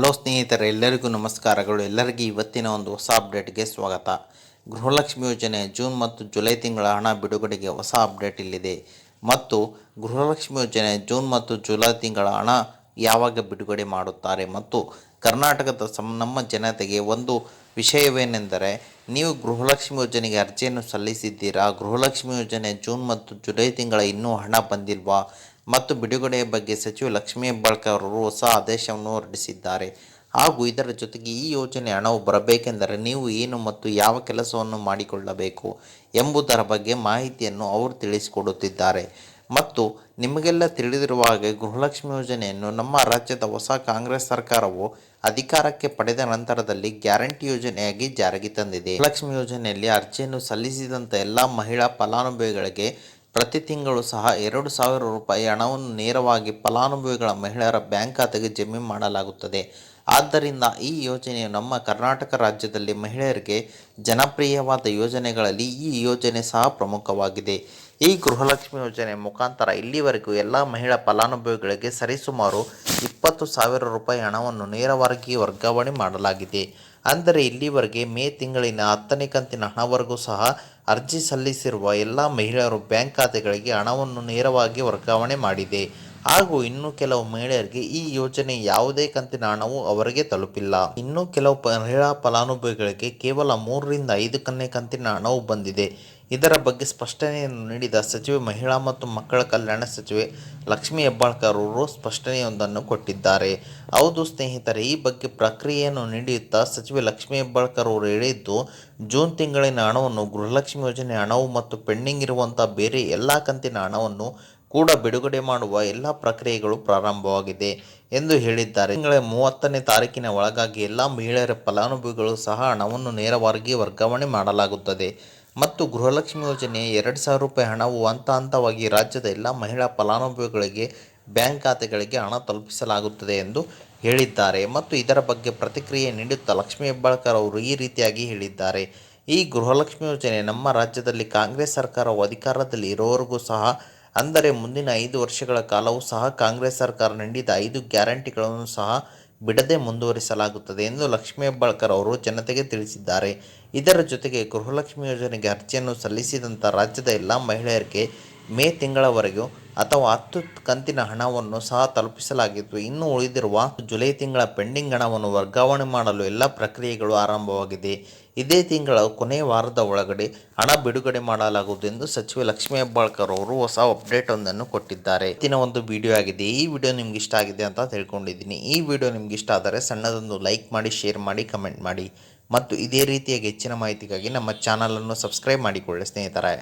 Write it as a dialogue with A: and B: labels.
A: Hello ಸ್ನೇಹಿತರೆ, ಎಲ್ಲರಿಗೂ ನಮಸ್ಕಾರಗಳು. ಎಲ್ಲರಿಗೂ ಇವತ್ತಿನ ಒಂದು ಹೊಸ ಅಪ್ಡೇಟ್ಗೆ ಸ್ವಾಗತ. ಗೃಹಲಕ್ಷ್ಮಿ ಯೋಜನೆ ಜೂನ್ ಮತ್ತು ಜುಲೈ ತಿಂಗಳ ಹಣ ಬಿಡುಗಡೆಗೆ ಹೊಸ ಅಪ್ಡೇಟ್ ಇಲ್ಲಿದೆ. ಮತ್ತು ಗೃಹಲಕ್ಷ್ಮಿ ಯೋಜನೆ ಜೂನ್ ಮತ್ತು ಜುಲೈ ತಿಂಗಳ ಹಣ ಯಾವಾಗ ಬಿಡುಗಡೆ ಮಾಡುತ್ತಾರೆ? ಮತ್ತು ಕರ್ನಾಟಕದ ಸಂ ನಮ್ಮ ಜನತೆಗೆ ಒಂದು ವಿಷಯವೇನೆಂದರೆ, ನೀವು ಗೃಹಲಕ್ಷ್ಮಿ ಯೋಜನೆಗೆ ಅರ್ಜಿಯನ್ನು ಸಲ್ಲಿಸಿದ್ದೀರಾ? ಗೃಹಲಕ್ಷ್ಮಿ ಯೋಜನೆ ಜೂನ್ ಮತ್ತು ಜುಲೈ ತಿಂಗಳ ಇನ್ನೂ ಹಣ ಬಂದಿಲ್ವಾ? ಮತ್ತು ಬಿಡುಗಡೆಯ ಬಗ್ಗೆ ಸಚಿವ ಲಕ್ಷ್ಮೀ ಹೆಬ್ಬಾಳ್ಕರ್ ಅವರು ಹೊಸ ಆದೇಶವನ್ನು ಹೊರಡಿಸಿದ್ದಾರೆ. ಹಾಗೂ ಇದರ ಜೊತೆಗೆ ಈ ಯೋಜನೆ ಹಣವು ಬರಬೇಕೆಂದರೆ ನೀವು ಏನು ಮತ್ತು ಯಾವ ಕೆಲಸವನ್ನು ಮಾಡಿಕೊಳ್ಳಬೇಕು ಎಂಬುದರ ಬಗ್ಗೆ ಮಾಹಿತಿಯನ್ನು ಅವರು ತಿಳಿಸಿಕೊಡುತ್ತಿದ್ದಾರೆ. ಮತ್ತು ನಿಮಗೆಲ್ಲ ತಿಳಿದಿರುವ ಹಾಗೆ ಗೃಹಲಕ್ಷ್ಮಿ ಯೋಜನೆಯನ್ನು ನಮ್ಮ ರಾಜ್ಯದ ಹೊಸ ಕಾಂಗ್ರೆಸ್ ಸರ್ಕಾರವು ಅಧಿಕಾರಕ್ಕೆ ಪಡೆದ ನಂತರದಲ್ಲಿ ಗ್ಯಾರಂಟಿ ಯೋಜನೆಯಾಗಿ ಜಾರಿಗೆ ತಂದಿದೆ. ಗೃಹಲಕ್ಷ್ಮಿ ಯೋಜನೆಯಲ್ಲಿ ಅರ್ಜಿಯನ್ನು ಸಲ್ಲಿಸಿದಂಥ ಎಲ್ಲ ಮಹಿಳಾ ಫಲಾನುಭವಿಗಳಿಗೆ ಪ್ರತಿ ತಿಂಗಳು ಸಹ ಎರಡು ಸಾವಿರ ರೂಪಾಯಿ ಹಣವನ್ನು ನೇರವಾಗಿ ಫಲಾನುಭವಿಗಳ ಮಹಿಳೆಯರ ಬ್ಯಾಂಕ್ ಖಾತೆಗೆ ಜಮೆ ಮಾಡಲಾಗುತ್ತದೆ. ಆದ್ದರಿಂದ ಈ ಯೋಜನೆಯು ನಮ್ಮ ಕರ್ನಾಟಕ ರಾಜ್ಯದಲ್ಲಿ ಮಹಿಳೆಯರಿಗೆ ಜನಪ್ರಿಯವಾದ ಯೋಜನೆಗಳಲ್ಲಿ ಈ ಯೋಜನೆ ಸಹ ಪ್ರಮುಖವಾಗಿದೆ. ಈ ಗೃಹಲಕ್ಷ್ಮಿ ಯೋಜನೆ ಮುಖಾಂತರ ಇಲ್ಲಿವರೆಗೂ ಎಲ್ಲ ಮಹಿಳಾ ಫಲಾನುಭವಿಗಳಿಗೆ ಸರಿಸುಮಾರು ಇಪ್ಪತ್ತು ಸಾವಿರ ರೂಪಾಯಿ ಹಣವನ್ನು ನೇರವಾಗಿ ವರ್ಗಾವಣೆ ಮಾಡಲಾಗಿದೆ. ಅಂದರೆ ಇಲ್ಲಿವರೆಗೆ ಮೇ ತಿಂಗಳಿನ ಹತ್ತನೇ ಕಂತಿನ ಹಣವರೆಗೂ ಸಹ ಅರ್ಜಿ ಸಲ್ಲಿಸಿರುವ ಎಲ್ಲ ಮಹಿಳೆಯರು ಬ್ಯಾಂಕ್ ಖಾತೆಗಳಿಗೆ ಹಣವನ್ನು ನೇರವಾಗಿ ವರ್ಗಾವಣೆ ಮಾಡಿದೆ. ಹಾಗೂ ಇನ್ನು ಕೆಲವು ಮಹಿಳೆಯರಿಗೆ ಈ ಯೋಜನೆ ಯಾವುದೇ ಕಂತಿನ ಹಣವು ಅವರಿಗೆ ತಲುಪಿಲ್ಲ. ಇನ್ನು ಕೆಲವು ಮಹಿಳಾ ಫಲಾನುಭವಿಗಳಿಗೆ ಕೇವಲ ಮೂರರಿಂದ ಐದು ಕನ್ನೆ ಕಂತಿನ ಹಣವು ಬಂದಿದೆ. ಇದರ ಬಗ್ಗೆ ಸ್ಪಷ್ಟನೆಯನ್ನು ನೀಡಿದ ಸಚಿವೆ, ಮಹಿಳಾ ಮತ್ತು ಮಕ್ಕಳ ಕಲ್ಯಾಣ ಸಚಿವೆ ಲಕ್ಷ್ಮೀ ಹೆಬ್ಬಾಳ್ಕರ್ ಅವರು ಸ್ಪಷ್ಟನೆಯೊಂದನ್ನು ಕೊಟ್ಟಿದ್ದಾರೆ. ಹೌದು ಸ್ನೇಹಿತರೆ, ಈ ಬಗ್ಗೆ ಪ್ರಕ್ರಿಯೆಯನ್ನು ನೀಡುತ್ತಾ ಸಚಿವೆ ಲಕ್ಷ್ಮೀ ಹೆಬ್ಬಾಳ್ಕರ್ ಅವರು ಹೇಳಿದ್ದು, ಜೂನ್ ತಿಂಗಳಿನ ಹಣವನ್ನು ಗೃಹಲಕ್ಷ್ಮಿ ಯೋಜನೆ ಹಣವು ಮತ್ತು ಪೆಂಡಿಂಗ್ ಇರುವಂತಹ ಬೇರೆ ಎಲ್ಲ ಕಂತಿನ ಹಣವನ್ನು ಕೂಡ ಬಿಡುಗಡೆ ಮಾಡುವ ಎಲ್ಲ ಪ್ರಕ್ರಿಯೆಗಳು ಪ್ರಾರಂಭವಾಗಿದೆ ಎಂದು ಹೇಳಿದ್ದಾರೆ. ತಿಂಗಳ ಮೂವತ್ತನೇ ತಾರೀಕಿನ ಒಳಗಾಗಿ ಎಲ್ಲ ಮಹಿಳೆಯರ ಫಲಾನುಭವಿಗಳು ಸಹ ಹಣವನ್ನು ನೇರವಾಗಿ ವರ್ಗಾವಣೆ ಮಾಡಲಾಗುತ್ತದೆ. ಮತ್ತು ಗೃಹಲಕ್ಷ್ಮಿ ಯೋಜನೆ ಎರಡು ಸಾವಿರ ರೂಪಾಯಿ ಹಣವು ಹಂತ ಹಂತವಾಗಿ ರಾಜ್ಯದ ಎಲ್ಲ ಮಹಿಳಾ ಫಲಾನುಭವಿಗಳಿಗೆ ಬ್ಯಾಂಕ್ ಖಾತೆಗಳಿಗೆ ಹಣ ತಲುಪಿಸಲಾಗುತ್ತದೆ ಎಂದು ಹೇಳಿದ್ದಾರೆ. ಮತ್ತು ಇದರ ಬಗ್ಗೆ ಪ್ರತಿಕ್ರಿಯೆ ನೀಡುತ್ತಾ ಲಕ್ಷ್ಮೀ ಹೆಬ್ಬಾಳ್ಕರ್ ಅವರು ಈ ರೀತಿಯಾಗಿ ಹೇಳಿದ್ದಾರೆ. ಈ ಗೃಹಲಕ್ಷ್ಮಿ ಯೋಜನೆ ನಮ್ಮ ರಾಜ್ಯದಲ್ಲಿ ಕಾಂಗ್ರೆಸ್ ಸರ್ಕಾರವು ಅಧಿಕಾರದಲ್ಲಿ ಇರೋವರೆಗೂ ಸಹ ಅಂದರೆ ಮುಂದಿನ ಐದು ವರ್ಷಗಳ ಕಾಲವೂ ಸಹ ಕಾಂಗ್ರೆಸ್ ಸರ್ಕಾರ ನೀಡಿದ ಐದು ಗ್ಯಾರಂಟಿಗಳನ್ನು ಸಹ ಬಿಡದೆ ಮುಂದುವರಿಸಲಾಗುತ್ತದೆ ಎಂದು ಲಕ್ಷ್ಮೀ ಹೆಬ್ಬಾಳ್ಕರ್ ಅವರು ಜನತೆಗೆ ತಿಳಿಸಿದ್ದಾರೆ. ಇದರ ಜೊತೆಗೆ ಗೃಹಲಕ್ಷ್ಮಿ ಯೋಜನೆಗೆ ಅರ್ಜಿಯನ್ನು ಸಲ್ಲಿಸಿದಂಥ ರಾಜ್ಯದ ಎಲ್ಲ ಮಹಿಳೆಯರಿಗೆ ಮೇ ತಿಂಗಳವರೆಗೂ ಅಥವಾ ಹತ್ತು ಕಂತಿನ ಹಣವನ್ನು ಸಹ ತಲುಪಿಸಲಾಗಿತ್ತು. ಇನ್ನು ಉಳಿದಿರುವ ಜುಲೈ ತಿಂಗಳ ಪೆಂಡಿಂಗ್ ಹಣವನ್ನು ವರ್ಗಾವಣೆ ಮಾಡಲು ಎಲ್ಲ ಪ್ರಕ್ರಿಯೆಗಳು ಆರಂಭವಾಗಿದೆ. ಇದೇ ತಿಂಗಳ ಕೊನೆಯ ವಾರದ ಒಳಗಡೆ ಹಣ ಬಿಡುಗಡೆ ಮಾಡಲಾಗುವುದು ಎಂದು ಸಚಿವೆ ಲಕ್ಷ್ಮೀ ಹೆಬ್ಬಾಳ್ಕರ್ ಅವರು ಹೊಸ ಅಪ್ಡೇಟ್ ಒಂದನ್ನು ಕೊಟ್ಟಿದ್ದಾರೆ. ಇತ್ತಿನ ಒಂದು ವಿಡಿಯೋ ಆಗಿದೆ. ಈ ವಿಡಿಯೋ ನಿಮ್ಗೆ ಇಷ್ಟ ಆಗಿದೆ ಅಂತ ತಿಳ್ಕೊಂಡಿದ್ದೀನಿ. ಈ ವಿಡಿಯೋ ನಿಮ್ಗೆ ಇಷ್ಟ ಆದರೆ ಸಣ್ಣದೊಂದು ಲೈಕ್ ಮಾಡಿ, ಶೇರ್ ಮಾಡಿ, ಕಮೆಂಟ್ ಮಾಡಿ. ಮತ್ತು ಇದೇ ರೀತಿಯಾಗಿ ಹೆಚ್ಚಿನ ಮಾಹಿತಿಗಾಗಿ ನಮ್ಮ ಚಾನಲನ್ನು ಸಬ್ಸ್ಕ್ರೈಬ್ ಮಾಡಿಕೊಳ್ಳಿ ಸ್ನೇಹಿತರೆ.